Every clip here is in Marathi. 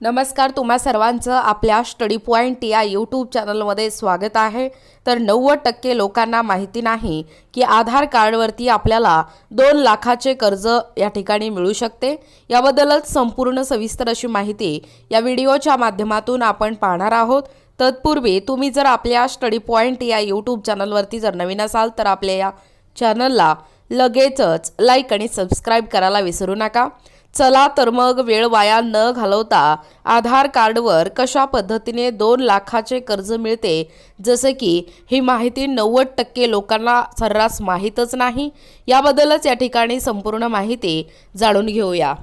नमस्कार तुम्हा सर्वांचं आपल्या स्टडी पॉईंट या यूट्यूब चॅनलमध्ये स्वागत आहे. तर नव्वद टक्के लोकांना माहिती नाही की आधार कार्डवरती आपल्याला दोन लाखाचे कर्ज या ठिकाणी मिळू शकते. याबद्दलच संपूर्ण सविस्तर अशी माहिती या व्हिडिओच्या माध्यमातून आपण पाहणार आहोत. तत्पूर्वी तुम्ही जर आपल्या स्टडी पॉईंट या यूट्यूब चॅनलवरती जर नवीन असाल तर आपल्या या चॅनलला लगेचच लाईक आणि सबस्क्राईब करायला विसरू नका. चला तर मग वेळ वाया न घालवता आधार कार्डवर कशा पद्धतीने दोन लाखाचे कर्ज मिळते? जसं की ही माहिती नव्वद टक्के लोकांना सर्रास माहीतच नाही. याबद्दलच या ठिकाणी संपूर्ण माहिती जाणून घेऊया.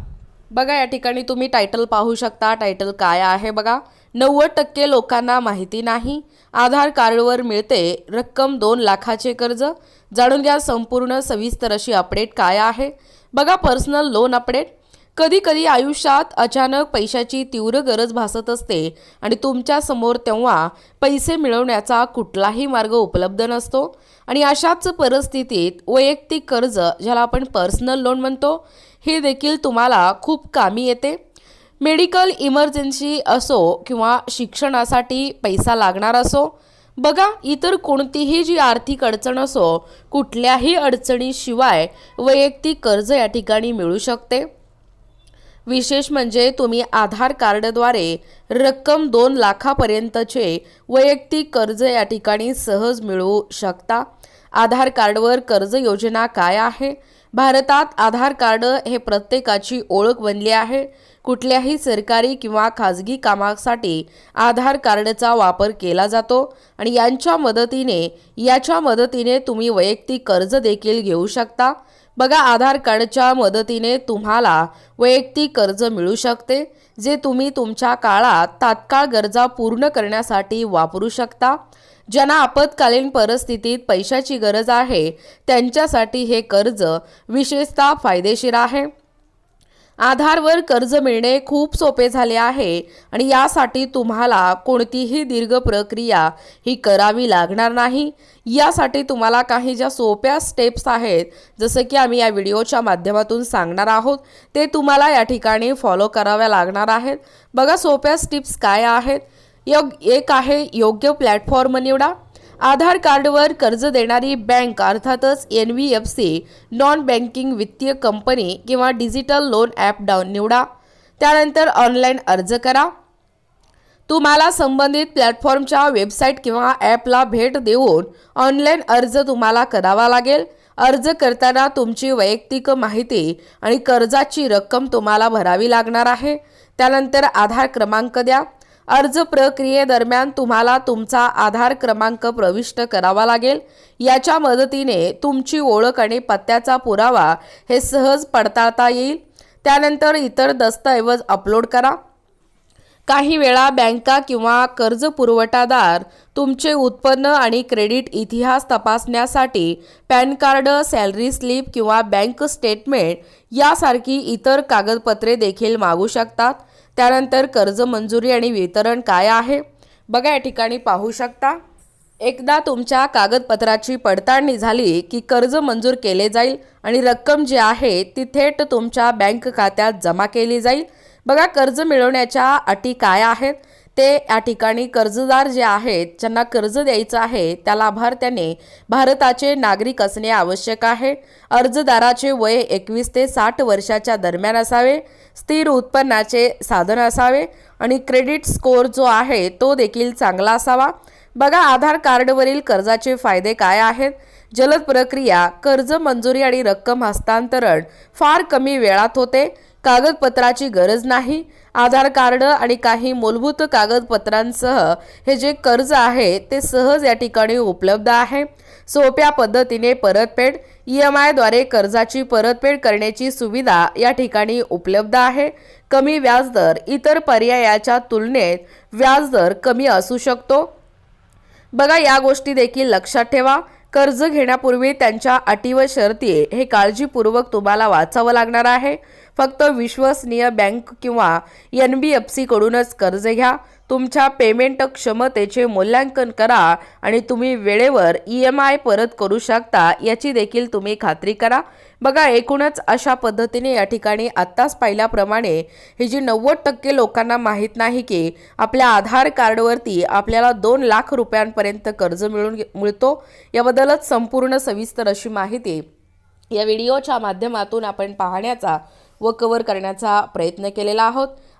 बघा या ठिकाणी तुम्ही टायटल पाहू शकता. टायटल काय आहे बघा? नव्वद टक्के लोकांना माहिती नाही. आधार कार्डवर मिळते रक्कम दोन लाखाचे कर्ज. जाणून घ्या संपूर्ण सविस्तर अशी अपडेट काय आहे. बघा पर्सनल लोन अपडेट कधी कधी आयुष्यात अचानक पैशाची तीव्र गरज भासत असते आणि तुमच्यासमोर तेव्हा पैसे मिळवण्याचा कुठलाही मार्ग उपलब्ध नसतो. आणि अशाच परिस्थितीत वैयक्तिक कर्ज ज्याला आपण पर्सनल लोन म्हणतो हे देखील तुम्हाला खूप कामी येते. मेडिकल इमर्जन्सी असो किंवा शिक्षणासाठी पैसा लागणार असो बघा इतर कोणतीही जी आर्थिक अडचण असो कुठल्याही अडचणीशिवाय वैयक्तिक कर्ज या ठिकाणी मिळू शकते. विशेष म्हणजे तुम्ही आधार कार्डद्वारे रक्कम दोन लाखापर्यंतचे वैयक्तिक कर्ज या ठिकाणी सहज मिळवू शकता. आधार कार्डवर कर्ज योजना काय आहे? भारतात आधार कार्ड हे प्रत्येकाची ओळख बनली आहे. कुठल्याही सरकारी किंवा खाजगी कामासाठी आधार कार्डचा वापर केला जातो आणि यांच्या मदतीने याच्या मदतीने तुम्ही वैयक्तिक कर्ज देखील घेऊ शकता. बघा आधार कार्डच्या मदतीने तुम्हाला वैयक्तिक कर्ज मिळू शकते जे तुम्ही तुमच्या काळात तात्काळ गरजा पूर्ण करण्यासाठी वापरू शकता. ज्यांना आपत्कालीन परिस्थितीत पैशाची गरज आहे त्यांच्यासाठी हे कर्ज विशेषतः फायदेशीर आहे. आधारवर कर्ज मिळणे खूप सोपे झाले आहे आणि यासाठी तुम्हाला कोणतीही दीर्घ प्रक्रिया ही करावी लागणार नाही. यासाठी तुम्हाला काही ज्या सोप्या स्टेप्स आहेत जसं की आम्ही या व्हिडिओच्या माध्यमातून सांगणार आहोत ते तुम्हाला या ठिकाणी फॉलो कराव्या लागणार आहेत. बघा सोप्या स्टेप्स काय आहेत. योग एक आहे योग्य प्लॅटफॉर्म निवडा. आधार कार्डवर कर्ज देणारी बँक अर्थातच N V F C non banking वित्तीय कंपनी किंवा डिजिटल लोन ॲप डाऊन निवडा. त्यानंतर ऑनलाईन अर्ज करा. तुम्हाला संबंधित प्लॅटफॉर्मच्या वेबसाईट किंवा ॲपला भेट देऊन ऑनलाईन अर्ज तुम्हाला करावा लागेल. अर्ज करताना तुमची वैयक्तिक माहिती आणि कर्जाची रक्कम तुम्हाला भरावी लागणार आहे. त्यानंतर आधार क्रमांक द्या. अर्ज प्रक्रियेदरम्यान तुम्हाला तुमचा आधार क्रमांक प्रविष्ट करावा लागेल. याच्या मदतीने तुमची ओळख आणि पत्त्याचा पुरावा हे सहज पडताळता येईल. त्यानंतर इतर दस्तऐवज अपलोड करा. काही वेळा बँका किंवा कर्ज पुरवठादार तुमचे उत्पन्न आणि क्रेडिट इतिहास तपासण्यासाठी पॅन कार्ड सॅलरी स्लिप किंवा बँक स्टेटमेंट यासारखी इतर कागदपत्रे देखील मागू शकतात. त्यानंतर कर्ज मंजुरी आणि वितरण काय आहे? बघा या ठिकाणी पाहू शकता. एकदा तुमच्या कागदपत्राची पडताळणी झाली की कर्ज मंजूर केले जाईल आणि रक्कम जी आहे ती थेट तुमच्या बँक खात्यात जमा केली जाईल. बघा कर्ज मिळवण्याच्या अटी काय आहेत? ते या ठिकाणी कर्जदार जे आहेत ज्यांना कर्ज द्यायचं आहे त्या लाभार्थ्याने भारताचे नागरिक असणे आवश्यक आहे. अर्जदाराचे वय एकवीस ते साठ वर्षाच्या दरम्यान असावे स्थिर उत्पन्नाचे साधन असावे आणि क्रेडिट स्कोअर जो आहे तो देखील चांगला असावा. बघा आधार कार्डवरील कर्जाचे फायदे काय आहेत? जलद प्रक्रिया कर्ज मंजुरी आणि रक्कम हस्तांतरण फार कमी वेळात होते. कागदपत्राची गरज नाही. आधार कार्ड आणि काही मूलभूत कागदपत्रांसह हे जे कर्ज आहे ते सहज या ठिकाणी उपलब्ध आहे. सोप्या पद्धतीने परतफेड ई एम आयद्वारे कर्जाची परतफेड करण्याची सुविधा या ठिकाणी उपलब्ध आहे. कमी व्याजदर इतर पर्यायाच्या तुलनेत व्याजदर कमी असू शकतो. बघा या गोष्टी देखील लक्षात ठेवा. कर्ज घेण्यापूर्वी त्यांच्या अटी व शर्ती हे काळजीपूर्वक तुम्हाला वाचावं लागणार आहे. फक्त विश्वसनीय बँक किंवा एन बी एफ सीकडूनच कर्ज घ्या. तुमच्या पेमेंट क्षमतेचे मूल्यांकन करा आणि तुम्ही वेळेवर ई एम आय परत करू शकता याची देखील तुम्ही खात्री करा. बघा एकूणच अशा पद्धतीने या ठिकाणी आत्ताच पाहिल्याप्रमाणे ही जी नव्वद टक्के लोकांना माहीत नाही की आपल्या आधार कार्डवरती आपल्याला दोन लाख रुपयांपर्यंत कर्ज मिळून मिळतो याबद्दलच संपूर्ण सविस्तर अशी माहिती या व्हिडिओच्या माध्यमातून आपण पाहण्याचा व कव्हर करण्याचा प्रयत्न केलेला आहोत.